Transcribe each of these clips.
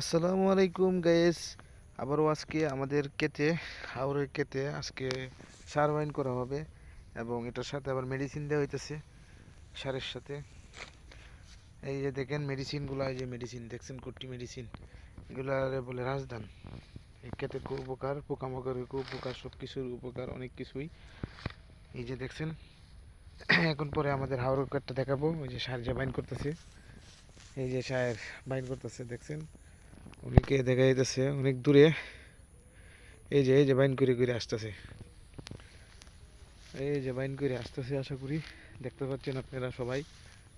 আসসালামু আলাইকুম গাইস আবারও আজকে আমাদের কেতে হাওড়ের কেতে আজকে সার বাইন করা হবে এবং এটার সাথে আবার মেডিসিন দেওয়া হইতেছে, সারের সাথে। এই যে দেখেন মেডিসিনগুলো এই যে মেডিসিন দেখছেন কুট্টি মেডিসিন এগুলো বলে রাজধান। এই ক্ষেতের খুব উপকার, পোকামাকড়ের খুব উপকার সব কিছুর উপকার, অনেক কিছুই। এই যে দেখছেন, এখন পরে আমাদের হাওড়ের কাঠটা দেখাবো। ওই যে সার যে বাইন করতেছে, এই যে সার বাইন করতেছে, দেখছেন? অনেকে দেখা যাইতেছে, অনেক দূরে। এই যে এই যে বাইন করে করে আসতেছে। এই যে বাইন করে আসতেছে, আশা করি দেখতে পাচ্ছেন আপনারা সবাই।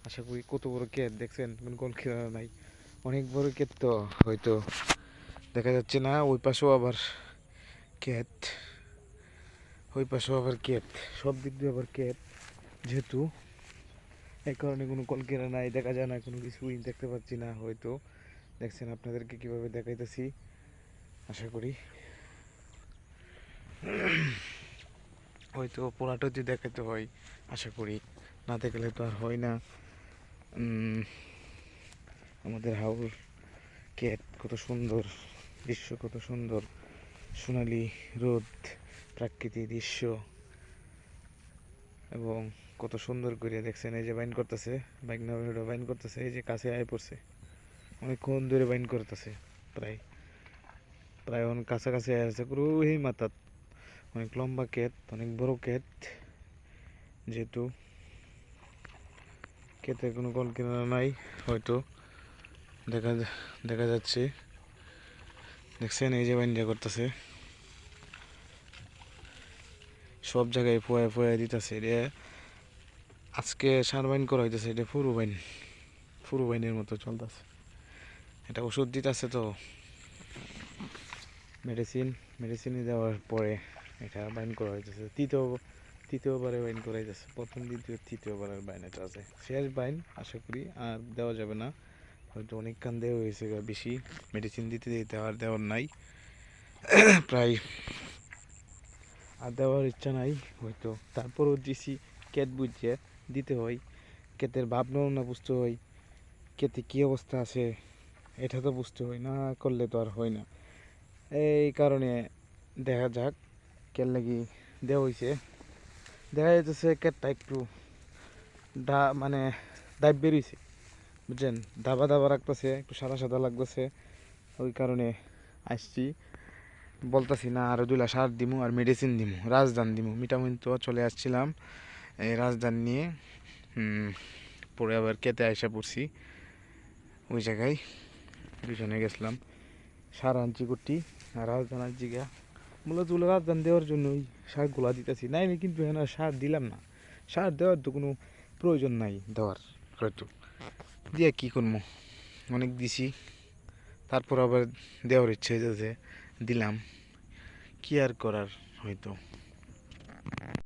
আশা করি কত বড় ক্ষেত, দেখছেন? কোন কোন খেলা নাই। অনেক বড় ক্ষেত তো, হয়তো দেখা যাচ্ছে না। ওই পাশেও আবার ক্ষেত। ওই পাশেও আবার ক্ষেত। সব দিক দিয়ে আবার ক্ষেত, যেহেতু। এই কারণে কোনো কলকেরা নাই, দেখা যায় না, কোনো কিছুই দেখতে পাচ্ছি না, হয়তো। দেখছেন আপনাদেরকে কীভাবে দেখাইতেছি? আশা করি। হয়তো পোড়াটা যদি দেখাতে হয়, আশা করি। না দেখলে তো আর হয় না। আমাদের হাউল ক্ষেত কত সুন্দর, দৃশ্য কত সুন্দর। সোনালি রোদ, প্রাকৃতিক দৃশ্য। এবং কত সুন্দর করে দেখছেন, এই যে বাইন করতেছে, বাইক না বাইন করতেছে, এই যে কাছে আয় পড়ছে। অনেকক্ষণ ধরে বাইন করতেছে? প্রায় প্রায় অনেক কাছাকাছি আছে পুরো এই মাথাত। অনেক লম্বা ক্ষেত, অনেক বড় ক্ষেত, যেহেতু ক্ষেতে কোনো কল কিনারা নাই, হয়তো দেখা যা- দেখা যাচ্ছে। দেখছেন, এই যে বাইন্ডিয়া করতেছে। সব জায়গায় ফুয়ায় ফুয়ায় দিতেছে, এটা আজকে সার বাইন করা হইতেছে, এটা ফুরু বাইন, ফুরু বাইনের মতো চলতেছে। এটা ওষুধ দিতেছে তো। মেডিসিন মেডিসিন দেওয়ার পরে এটা বাইন করা হইতেছে। তৃতীয়, তৃতীয়বারে বাইন করা হইতেছে। প্রথম, দ্বিতীয়, তৃতীয়বারের বাইন এটা আছে। শেষ বাইন আশা করি আর দেওয়া যাবে না। হয়তো অনেক দেওয়া হয়েছে বেশি। মেডিসিন দিতে দিতে আর দেওয়ার নাই। প্রায় আর দেওয়ার ইচ্ছা নাই, হয়তো। তারপরও দিছি কেত বুঝছে দিতে হয়। কেতের ভাবনাও না বুঝতে হয়। কেতে কী অবস্থা আছে? এটা তো বুঝতে হয় না, করলে তো আর হয় না। এই কারণে দেখা যাক কেন লাগি দেওয়া হয়েছে দেখা যাইতেছে কেটটা একটু ডা মানে দাব বেরিয়েছে বুঝছেন? দাবা দাবা রাখতেছে, একটু সাদা সাদা লাগতেছে। ওই কারণে আসছি। বলতেছি না আরও দুলা সার দিমু আর মেডিসিন দিমু, রাজধান দিমু। মিটামিন তো চলে আসছিলাম। এই রাজধান নিয়ে পরে আবার কেতে আইসা পড়ছি। ওই জায়গায়। দুজনে গেছিলাম। সার আনছি কুটি আর রাজধান আনছি গা মূলত ওগুলো রাজধান দেওয়ার জন্য ওই সারগুলা দিতেছি। নাই, আমি কিন্তু এখানে সার দিলাম না। সার দেওয়ার তো কোনো প্রয়োজন নাই দেওয়ার, হয়তো। দিয়ে কী করব? অনেক দিছি। তারপর আবার দেওয়ার ইচ্ছে হইতেছে, দিলাম। কি আর করার হয়তো?